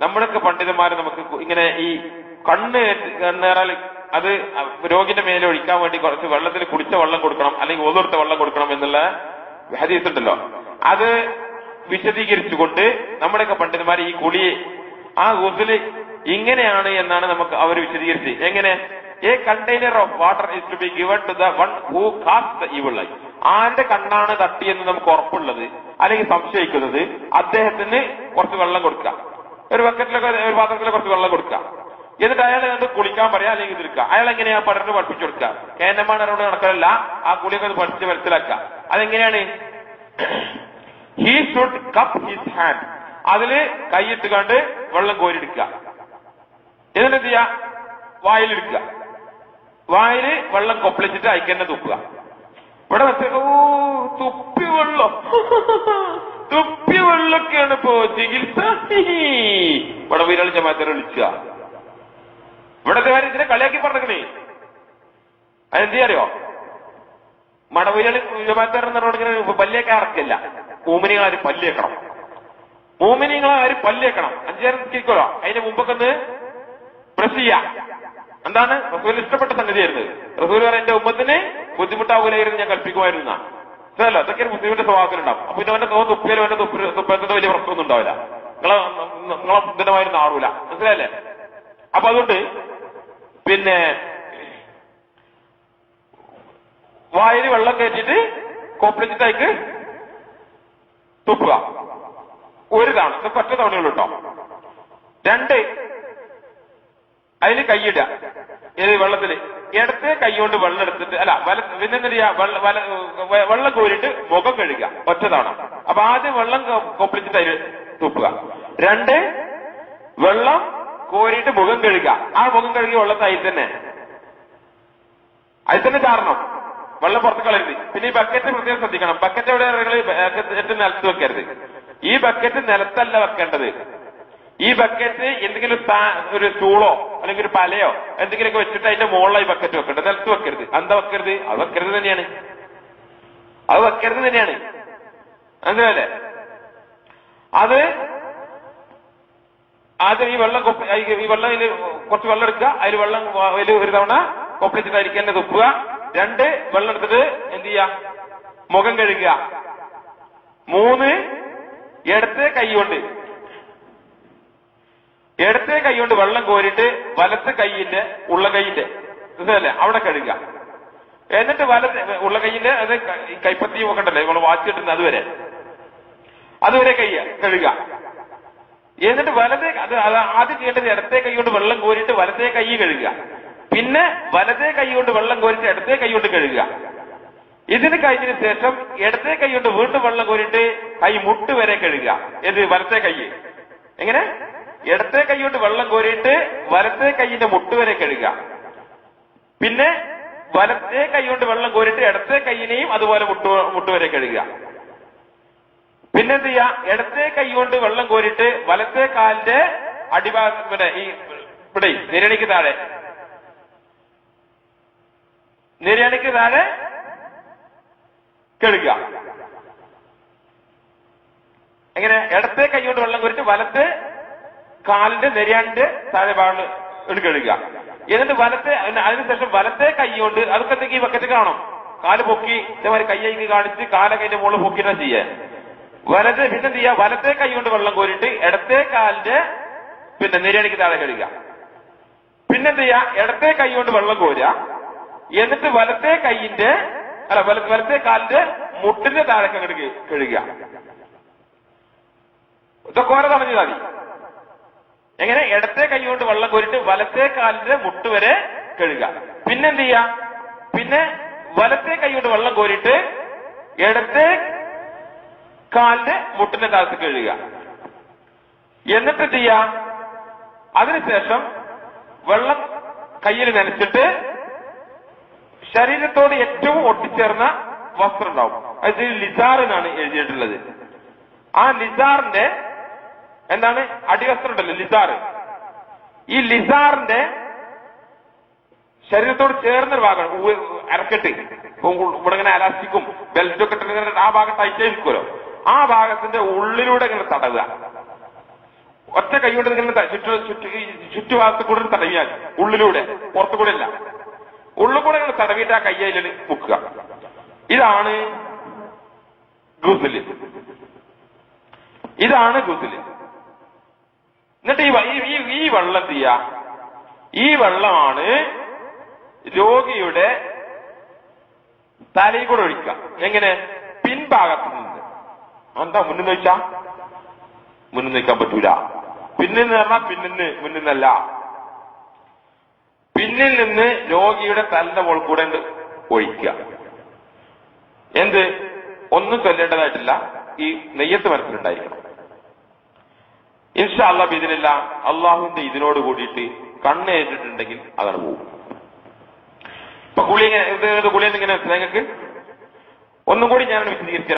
നമ്മുടെയൊക്കെ പണ്ഡിതന്മാര് നമുക്ക് ഇങ്ങനെ ഈ കണ്ണ് കണ്ണേറാൽ അത് രോഗിന്റെ മേലെ ഒഴിക്കാൻ വേണ്ടി കുറച്ച് വെള്ളത്തിൽ കുടിച്ച വെള്ളം കൊടുക്കണം അല്ലെങ്കിൽ ഓതൊടുത്ത വെള്ളം കൊടുക്കണം എന്നുള്ള ഹദീസ് അത് വിശദീകരിച്ചുകൊണ്ട് നമ്മുടെയൊക്കെ പണ്ഡിതന്മാർ ഈ കുളി ആ ഗുസൽ ഇങ്ങനെയാണ് എന്നാണ് നമുക്ക് അവർ വിശദീകരിച്ചത്. എങ്ങനെ? A container of water is to be given to the one who cast eye ആരുടെ കണ്ണാണ് തട്ടിയെന്ന് നമുക്ക് ഉറപ്പുള്ളത് അല്ലെങ്കിൽ സംശയിക്കുന്നത് അദ്ദേഹത്തിന് കുറച്ച് വെള്ളം കൊടുക്കുക. ഒരു ബക്കറ്റിലൊക്കെ ഒരു പാത്രത്തിലൊക്കെ കുറച്ച് വെള്ളം കൊടുക്കുക. എന്നിട്ട് അയാളെ കണ്ട് കുളിക്കാൻ പറയാ അല്ലെങ്കിൽ ഇതിരിക്കുക അയാൾ എങ്ങനെയാ പഠനം പഠിപ്പിച്ചു കൊടുക്കുക? കേന്ദ്രമാനോട് നടക്കലല്ല ആ കുളിയൊക്കെ പഠിച്ച് മനസ്സിലാക്കുക. അതെങ്ങനെയാണ്? He should cup his hand അതിൽ കൈയിട്ട് കണ്ട് വെള്ളം കോരിയെടുക്കുക. എന്നിട്ട് എന്ത് ചെയ്യുക? വായിലെടുക്കുക വായിൽ വെള്ളം കൊപ്പളിച്ചിട്ട് അയക്കന്നെ തുപ്പുക ഇവിടെ തുപ്പി വെള്ളം. തുപ്പി വെള്ളൊക്കെയാണ് ഇപ്പോ ചികിത്സ. ഇവിടെ വീരാളി ജമാത്തരെ വിളിച്ച ഇവിടത്തെ കാര്യം ഇതിനെ കളിയാക്കി പറഞ്ഞേ അതെന്ത് അറിയോ മടവീരാളി ജമാത്തരെന്ന് പറഞ്ഞിങ്ങനെ പല്ലിയൊക്കെ ഇറക്കില്ല മൂമിനികൾ ആരും പല്ലിയേക്കണം. മൂമിനികൾ ആരും പല്ലിയേക്കണം അഞ്ചേരം നിൽക്കലോ അതിന്റെ മുമ്പൊക്കെ ഒന്ന് പ്രസ് ചെയ്യാം. എന്താണ്? റസൂൽ ഇഷ്ടപ്പെട്ട സംഗതിയായിരുന്നു. റസൂൽ പറയാൻ എന്റെ ഉമ്മത്തിന് ബുദ്ധിമുട്ടാവൂലായിരുന്നു ഞാൻ കൽപ്പിക്കുമായിരുന്ന മനസ്സിലല്ലോ അതൊക്കെ ഒരു മുസ്ലിമിന്റെ സ്വഭാവത്തിലുണ്ടാവും അപ്പൊ പിന്നെ അവന്റെ തുപ്പിയാലും അവന്റെ തുപ്പി തുപ്പത്തിന്റെ വലിയ പ്രശ്നമൊന്നും ഉണ്ടാവില്ല. നിങ്ങളെ നിങ്ങളെ ബുദ്ധമായിരുന്നു നാടൂല. മനസ്സിലല്ലേ അപ്പൊ അതുകൊണ്ട് പിന്നെ വായിൽ വെള്ളം കയറ്റിട്ട് കോപ്പിളിച്ചിട്ടേക്ക് തുപ്പുക. ഒരു തവണ. ഇത് ഒറ്റ തവണകളുണ്ടോ രണ്ട് അതിന് കൈയിടുക. ഏത് വെള്ളത്തിൽ? ഇടത്തെ കൈ കൊണ്ട് വെള്ളം എടുത്തിട്ട് അല്ല വല പിന്നെ എന്താ ചെയ്യാ? വെള്ള കോരിട്ട് മുഖം കഴുകുക ഒറ്റതാണ് അപ്പൊ ആദ്യം വെള്ളം കൊപ്പിളിച്ചിട്ട് അതിൽ തുപ്പുക. രണ്ട് വെള്ളം കോരിട്ട് മുഖം കഴുകുക. ആ മുഖം കഴുകിയ വെള്ളത്തെ അതിൽ തന്നെ. അതിൽ തന്നെ ചാറണം വെള്ളം പുറത്ത് കളയരുത്. പിന്നെ ഈ ബക്കറ്റ് പ്രത്യേകം ശ്രദ്ധിക്കണം. ബക്കറ്റ് എവിടെ ബക്കറ്റ് നിലത്ത് വെക്കരുത്. ഈ ബക്കറ്റ് നിലത്തല്ല വെക്കേണ്ടത്. ഈ ബക്കറ്റ് എന്തെങ്കിലും ഒരു സ്റ്റൂളോ അല്ലെങ്കിൽ ഒരു പലയോ എന്തെങ്കിലുമൊക്കെ വെച്ചിട്ട് അതിന്റെ മുകളിലായി ബക്കറ്റ് വെക്കേണ്ടത് നിലത്ത് വെക്കരുത്. എന്താ വെക്കരുത്? അത് വെക്കരുത് തന്നെയാണ്. അത് വെക്കരുത് തന്നെയാണ്. മനസ്സിലല്ലേ അത് ആദ്യം ഈ വെള്ളം ഈ- വെള്ളം ഇതിൽ കുറച്ച് വെള്ളം എടുക്കുക. അതിൽ വെള്ളം അതിൽ ഒരു തവണ കൊപ്പിളിച്ചിട്ടായിരിക്കും തന്നെ തുപ്പുക. രണ്ട് വെള്ളം എടുത്തിട്ട് എന്ത് ചെയ്യുക? മുഖം കഴുകുക. മൂന്ന് ഇടത്തെ കൈ കൊണ്ട് ഇടത്തെ കൈ കൊണ്ട് വെള്ളം കോരിട്ട് വലത്തെ കൈയിന്റെ ഉള്ള കൈയിന്റെ അല്ലേ അവിടെ കഴുകുക. എന്നിട്ട് വലത്തെ ഉള്ള കൈയിന്റെ അത് കൈപ്പത്തി ഒക്കെ നമ്മൾ വാച്ച് കിട്ടുന്ന അതുവരെ. അതുവരെ കൈ കഴുകുക. എന്നിട്ട് വലത്തെ അത് ആദ്യം ചെയ്യേണ്ടത് ഇടത്തെ കൈ കൊണ്ട് വെള്ളം കോരിയിട്ട് വലത്തെ കൈ കഴുകുക. പിന്നെ വലത്തെ കൈ കൊണ്ട് വെള്ളം കോരിട്ട് ഇടത്തെ കൈ കൊണ്ട് കഴുകുക. ഇതിന് കഴിഞ്ഞതിന് ശേഷം ഇടത്തെ കൈ കൊണ്ട് വീണ്ടും വെള്ളം കോരിട്ട് കൈ മുട്ട് വരെ കഴുകുക. ഏത്? വലത്തെ കൈ. എങ്ങനെ? ഇടത്തെ കൈയോട്ട് വെള്ളം കോരിയിട്ട് വലത്തെ കൈയിന്റെ മുട്ട് വരെ കഴുകുക പിന്നെ വലത്തെ കൈകൊണ്ട് വെള്ളം കോരിയിട്ട് ഇടത്തെ കൈയിനെയും അതുപോലെ മുട്ട് മുട്ട് വരെ കഴുകുക. പിന്നെന്ത് ചെയ്യാ ഇടത്തെ കൈകൊണ്ട് വെള്ളം കോരിയിട്ട് വലത്തെ കാലിന്റെ അടിഭാഗം പിന്നെ ഈ ഇവിടെ നിരണിക്ക് താഴെ. നിരണിക്ക് താഴെ കഴുകുക. എങ്ങനെ? ഇടത്തെ കൈ കൊണ്ട് വെള്ളം കോരിട്ട് വലത്തെ കാലിന്റെ നെരിയാണ്ട് താഴെ ഭാഗം എടുക്കുക എന്നിട്ട് വലത്തെ അതിന് അതിനുശേഷം വലത്തെ കൈ കൊണ്ട് അതൊക്കെ ഈ ബക്കറ്റ് കാണും? കാൽ പൊക്കി ഇതേമാതിരി കയ്യേക്ക് കാണിച്ച് കാലൊക്കെ മുകളിൽ പൊക്കിട്ടാ ചെയ്യേ. വലത്തെ പിന്നെ എന്ത് ചെയ്യാ? വലത്തെ കൈ കൊണ്ട് വെള്ളം കോരിട്ട് ഇടത്തെ കാലിന്റെ പിന്നെ നെരിയാണിക്ക് താഴെ കഴുകുക. പിന്നെ ചെയ്യാ? ഇടത്തെ കൈ കൊണ്ട് വെള്ളം കോരുക. എന്നിട്ട് വലത്തെ കൈയിന്റെ അല്ല വല- വലത്തെ കാലിന്റെ മുട്ടിന്റെ താഴെ കഴുകുക. ഇതൊക്കെ ഓരോ തടഞ്ഞു മതി. എങ്ങനെ? ഇടത്തെ കൈ കൊണ്ട് വെള്ളം കോരിട്ട് വലത്തെ കാലിന്റെ മുട്ടുവരെ കഴുകുക. പിന്നെന്ത് ചെയ്യാ? പിന്നെ വലത്തെ കൈ കൊണ്ട് വെള്ളം കോരിട്ട് ഇടത്തെ കാലിന്റെ മുട്ടിന്റെ താഴത്ത് കഴുകുക. എന്നിട്ട് ചെയ്യാ? അതിനുശേഷം വെള്ളം കയ്യിൽ നനച്ചിട്ട് ശരീരത്തോട് ഏറ്റവും ഒട്ടിച്ചേർന്ന വസ്ത്രം ഉണ്ടാവും. അത് ലിസാർ എന്നാണ് എഴുതിയിട്ടുള്ളത്. ആ ലിസാറിന്റെ എന്താണ്? അടിവസ്ത്രം ഉണ്ടല്ലോ ലിസാർ ഈ ലിസാറിന്റെ ശരീരത്തോട് ചേർന്നൊരു ഭാഗമാണ്. അരക്കെട്ട്. ഇവിടെ ഇങ്ങനെ അലാസ്റ്റിക്കും ബെൽറ്റും ഒക്കെ ഇട്ടിട്ട് ആ ഭാഗം ടൈറ്റ് നിൽക്കുമല്ലോ ആ ഭാഗത്തിന്റെ ഉള്ളിലൂടെ ഇങ്ങനെ തടവുക. ഒറ്റ കൈ കൊണ്ട് ഇങ്ങനെ ചുറ്റു ചുറ്റു ചുറ്റുഭാഗത്ത് കൂടെ തടവിയാൽ ഉള്ളിലൂടെ പുറത്തു കൂടെ അല്ല ഉള്ളിൽ കൂടെ ഇങ്ങനെ തടവിയിട്ട് ആ കയ്യിൽ മുക്കുക. ഇതാണ് ഗുസൽ ഇതാണ് ഗുസൽ എന്നിട്ട് ഈ ഈ- വെള്ളം എന്ത് ചെയ്യാ? ഈ വെള്ളമാണ് രോഗിയുടെ തലയിൽ കൂടെ ഒഴിക്കുക. എങ്ങനെ? പിൻഭാഗത്ത് നിന്ന്. എന്താ മുന്നിൽ വെച്ചാ മുന്നിൽ നിൽക്കാൻ പറ്റൂല. പിന്നിൽ നിന്ന് പറഞ്ഞാൽ പിന്നിന്ന് മുന്നിൽ നിന്നല്ല. പിന്നിൽ നിന്ന് രോഗിയുടെ തലന്റെ മുകൾ കൂടെ ഒഴിക്കുക. എന്ത്? ഒന്നും ചൊല്ലേണ്ടതായിട്ടില്ല. ഈ നെയ്യത്ത് മനസ്സിലുണ്ടായിരിക്കണം ഇൻഷാ അള്ളാഹ് ഇതിനില്ല അള്ളാഹുവിന്റെ ഇതിനോട് കൂടിയിട്ട് കണ്ണ് ഏറ്റിട്ടുണ്ടെങ്കിൽ അതാണ് പോകും. ഇപ്പൊ കുളി എങ്ങനെ ഇത് കുളി നിങ്ങൾക്ക്? ഒന്നും കൂടി ഞാൻ വിശദീകരിച്ചു